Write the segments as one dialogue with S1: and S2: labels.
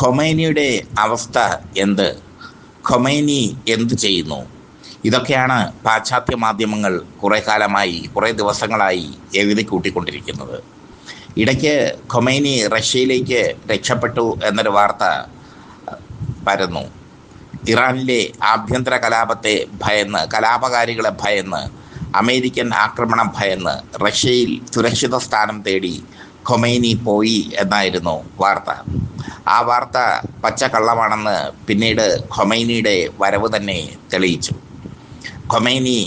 S1: ഖൊമൈനിയുടെ അവസ്ഥ എന്ത്? ഖൊമൈനി എന്ത് ചെയ്യുന്നു? ഇതൊക്കെയാണ് പാശ്ചാത്യ മാധ്യമങ്ങൾ കുറേ കാലമായി കുറേ ദിവസങ്ങളായി എഴുതി കൂട്ടിക്കൊണ്ടിരിക്കുന്നത്. ഇടയ്ക്ക് ഖൊമൈനി റഷ്യയിലേക്ക് രക്ഷപ്പെട്ടു എന്നൊരു വാർത്ത പരന്നു. ഇറാനിലെ ആഭ്യന്തര കലാപത്തെ ഭയന്ന് കലാപകാരികളെ ഭയന്ന് അമേരിക്കൻ ആക്രമണം ഭയന്ന് റഷ്യയിൽ സുരക്ഷിത സ്ഥാനം തേടി ഖൊമൈനി പോയി എന്നായിരുന്നു വാർത്ത. ആ വാർത്ത പച്ചക്കള്ളമാണെന്ന് പിന്നീട് ഖൊമൈനിയുടെ വരവ് തന്നെ തെളിയിച്ചു. ഖൊമൈനി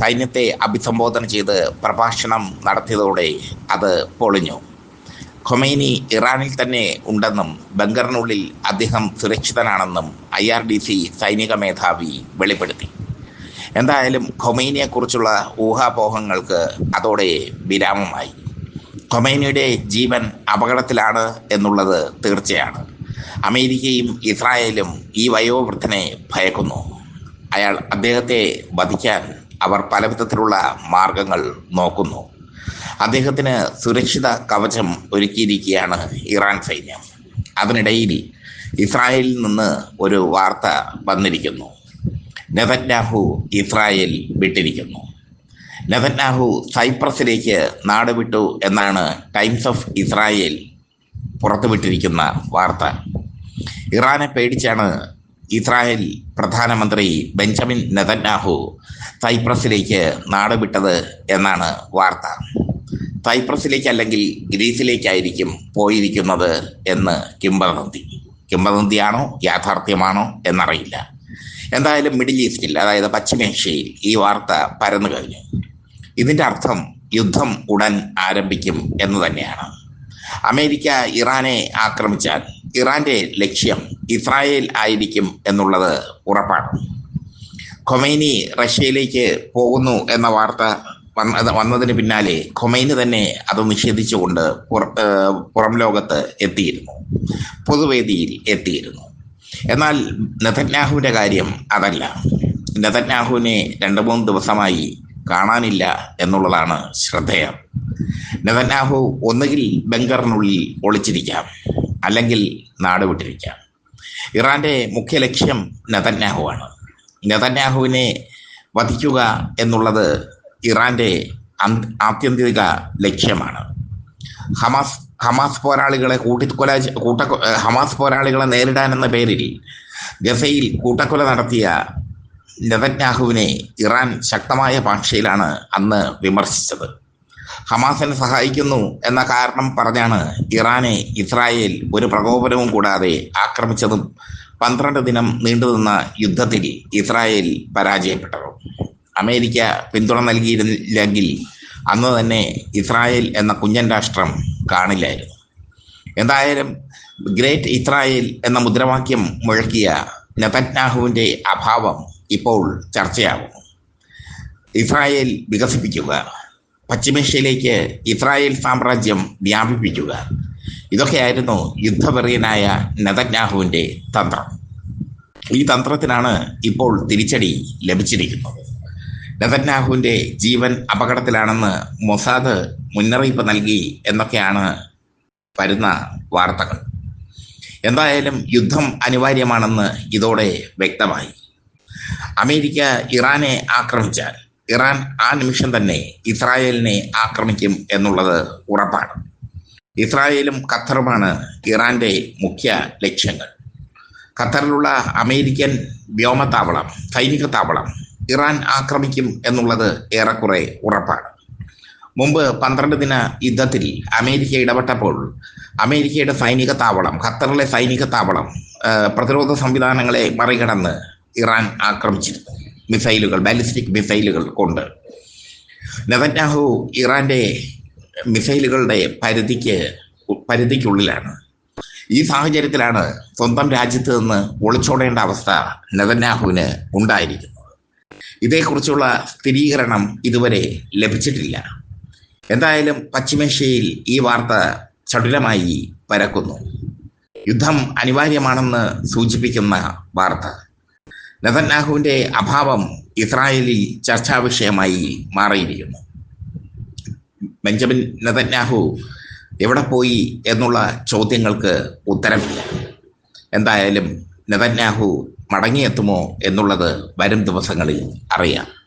S1: സൈന്യത്തെ അഭിസംബോധന ചെയ്ത് പ്രഭാഷണം നടത്തിയതോടെ അത് പൊളിഞ്ഞു. ഖൊമൈനി ഇറാനിൽ തന്നെ ഉണ്ടെന്നും ബംഗറിനുള്ളിൽ അദ്ദേഹം സുരക്ഷിതനാണെന്നും ഐ ആർ ഡി സി സൈനിക മേധാവി വെളിപ്പെടുത്തി. എന്തായാലും ഖൊമൈനിയെക്കുറിച്ചുള്ള ഊഹാപോഹങ്ങൾക്ക് അതോടെ വിരാമമായി. ഖൊമൈനിയുടെ ജീവൻ അപകടത്തിലാണ് എന്നുള്ളത് തീർച്ചയാണ്. അമേരിക്കയും ഇസ്രായേലും ഈ വയോവൃദ്ധനെ ഭയക്കുന്നു. അയാൾ അദ്ദേഹത്തെ വധിക്കാൻ അവർ പല വിധത്തിലുള്ള മാർഗങ്ങൾ നോക്കുന്നു. അദ്ദേഹത്തിന് സുരക്ഷിത കവചം ഒരുക്കിയിരിക്കുകയാണ് ഇറാൻ സൈന്യം. അതിനിടയിൽ ഇസ്രായേലിൽ നിന്ന് ഒരു വാർത്ത വന്നിരിക്കുന്നു. നെതന്യാഹു ഇസ്രായേൽ വിട്ടിരിക്കുന്നു. നെതന്യാഹു സൈപ്രസിലേക്ക് നാടുവിട്ടു എന്നാണ് ടൈംസ് ഓഫ് ഇസ്രായേൽ പുറത്തുവിട്ടിരിക്കുന്ന വാർത്ത. ഇറാനെ പേടിച്ചാണ് ഇസ്രായേൽ പ്രധാനമന്ത്രി ബെഞ്ചമിൻ നെതന്യാഹു സൈപ്രസിലേക്ക് നാട് വിട്ടത് എന്നാണ് വാർത്ത. സൈപ്രസിലേക്ക് അല്ലെങ്കിൽ ഗ്രീസിലേക്കായിരിക്കും പോയിരിക്കുന്നത് എന്ന് കിംബദന്തി. കിംബദന്തിയാണോ യാഥാർത്ഥ്യമാണോ എന്നറിയില്ല. എന്തായാലും മിഡിൽ ഈസ്റ്റിൽ അതായത് പശ്ചിമേഷ്യയിൽ ഈ വാർത്ത പരന്നു കഴിഞ്ഞു ഇതിന്റെ അർത്ഥം യുദ്ധം ഉടൻ ആരംഭിക്കും എന്ന് തന്നെയാണ്. അമേരിക്ക ഇറാനെ ആക്രമിച്ചാൽ ഇറാന്റെ ലക്ഷ്യം ഇസ്രായേൽ ആയിരിക്കും എന്നുള്ളത് ഉറപ്പാണ്. ഖൊമൈനി റഷ്യയിലേക്ക് പോകുന്നു എന്ന വാർത്ത വന്ന വന്നതിന് പിന്നാലെ ഖൊമൈനി തന്നെ അത് നിഷേധിച്ചുകൊണ്ട് പുറം ലോകത്ത് എത്തിയിരുന്നു. പൊതുവേദിയിൽ എത്തിയിരുന്നു. എന്നാൽ നെതന്യാഹുവിന്റെ കാര്യം അതല്ല. നെതന്യാഹുവിനെ രണ്ട് മൂന്ന് ദിവസമായി കാണാനില്ല എന്നുള്ളതാണ് ശ്രദ്ധേയം. നെതന്യാഹു ഒന്നുകിൽ ബങ്കറിനുള്ളിൽ ഒളിച്ചിരിക്കാം അല്ലെങ്കിൽ നാട് വിട്ടിരിക്കാം. മുഖ്യ ലക്ഷ്യം നെതന്യാഹുവാണ്. നെതന്യാഹുവിനെ വധിക്കുക എന്നുള്ളത് ഇറാന്റെ ആത്യന്തിക ലക്ഷ്യമാണ്. ഹമാസ് ഹമാസ് പോരാളികളെ കൂട്ടിക്കൊല കൂട്ട ഹമാസ് പോരാളികളെ നേരിടാൻ എന്ന പേരിൽ ഗസയിൽ കൂട്ടക്കൊല നടത്തിയ നെതന്യാഹുവിനെ ഇറാൻ ശക്തമായ ഭാഷയിലാണ് അന്ന് വിമർശിച്ചത്. ഹമാസിനെ സഹായിക്കുന്നു എന്ന കാരണം പറഞ്ഞാണ് ഇറാനെ ഇസ്രായേൽ ഒരു പ്രകോപനവും കൂടാതെ ആക്രമിച്ചതും പന്ത്രണ്ട് ദിനം നീണ്ടുനിന്ന യുദ്ധത്തിൽ ഇസ്രായേൽ പരാജയപ്പെട്ടത്. അമേരിക്ക പിന്തുണ നൽകിയിരുന്നില്ലെങ്കിൽ അന്ന് തന്നെ ഇസ്രായേൽ എന്ന കുഞ്ഞൻ രാഷ്ട്രം കാണില്ലായിരുന്നു. എന്തായാലും ഗ്രേറ്റ് ഇസ്രായേൽ എന്ന മുദ്രാവാക്യം മുഴക്കിയ നെതന്യാഹുവിന്റെ അഭാവം ഇപ്പോൾ ചർച്ചയാകും. ഇസ്രായേൽ വികസിപ്പിക്കുക. പശ്ചിമേഷ്യയിലേക്ക് ഇസ്രായേൽ സാമ്രാജ്യം വ്യാപിപ്പിക്കുക. ഇതൊക്കെയായിരുന്നു യുദ്ധപെറിയനായ നെതന്യാഹുവിന്റെ തന്ത്രം. ഈ തന്ത്രത്തിനാണ് ഇപ്പോൾ തിരിച്ചടി ലഭിച്ചിരിക്കുന്നത്. നെതന്യാഹുവിന്റെ ജീവൻ അപകടത്തിലാണെന്ന് മൊസാദ് മുന്നറിയിപ്പ് നൽകി എന്നൊക്കെയാണ് വരുന്ന വാർത്തകൾ. എന്തായാലും യുദ്ധം അനിവാര്യമാണെന്ന് ഇതോടെ വ്യക്തമായി. അമേരിക്ക ഇറാനെ ആക്രമിച്ചാൽ ഇറാൻ ആ നിമിഷം തന്നെ ഇസ്രായേലിനെ ആക്രമിക്കും എന്നുള്ളത് ഉറപ്പാണ്. ഇസ്രായേലും ഖത്തറുമാണ് ഇറാന്റെ മുഖ്യ ലക്ഷ്യങ്ങൾ. ഖത്തറിലുള്ള അമേരിക്കൻ വ്യോമത്താവളം സൈനിക താവളം ഇറാൻ ആക്രമിക്കും എന്നുള്ളത് ഏറെക്കുറെ ഉറപ്പാണ്. മുമ്പ് പന്ത്രണ്ട് ദിന യുദ്ധത്തിൽ അമേരിക്ക ഇടപെട്ടപ്പോൾ അമേരിക്കയുടെ സൈനിക താവളം ഖത്തറിലെ സൈനിക താവളം പ്രതിരോധ സംവിധാനങ്ങളെ മറികടന്ന് ഇറാൻ ആക്രമിച്ചിരുന്നു. മിസൈലുകൾ ബാലിസ്റ്റിക് മിസൈലുകൾ കൊണ്ട്. നെതന്യാഹു ഇറാന്റെ മിസൈലുകളുടെ പരിധിക്ക് പരിധിക്കുള്ളിലാണ്. ഈ സാഹചര്യത്തിലാണ് സ്വന്തം രാജ്യത്ത് നിന്ന് ഒളിച്ചോടേണ്ട അവസ്ഥ നെതന്യാഹുവിന് ഉണ്ടായിരിക്കുന്നത്. ഇതേക്കുറിച്ചുള്ള സ്ഥിരീകരണം ഇതുവരെ ലഭിച്ചിട്ടില്ല. എന്തായാലും പശ്ചിമേഷ്യയിൽ ഈ വാർത്ത ചടുലമായി പരക്കുന്നു. യുദ്ധം അനിവാര്യമാണെന്ന് സൂചിപ്പിക്കുന്ന വാർത്ത. നെതന്യാഹുവിന്റെ അഭാവം ഇസ്രായേലിൽ ചർച്ചാ വിഷയമായി മാറിയിരിക്കുന്നു. ബെഞ്ചമിൻ നെതന്യാഹു എവിടെ പോയി എന്നുള്ള ചോദ്യങ്ങൾക്ക് ഉത്തരമില്ല. എന്തായാലും നെതന്യാഹു മടങ്ങിയെത്തുമോ എന്നുള്ളത് വരും ദിവസങ്ങളിൽ അറിയാം.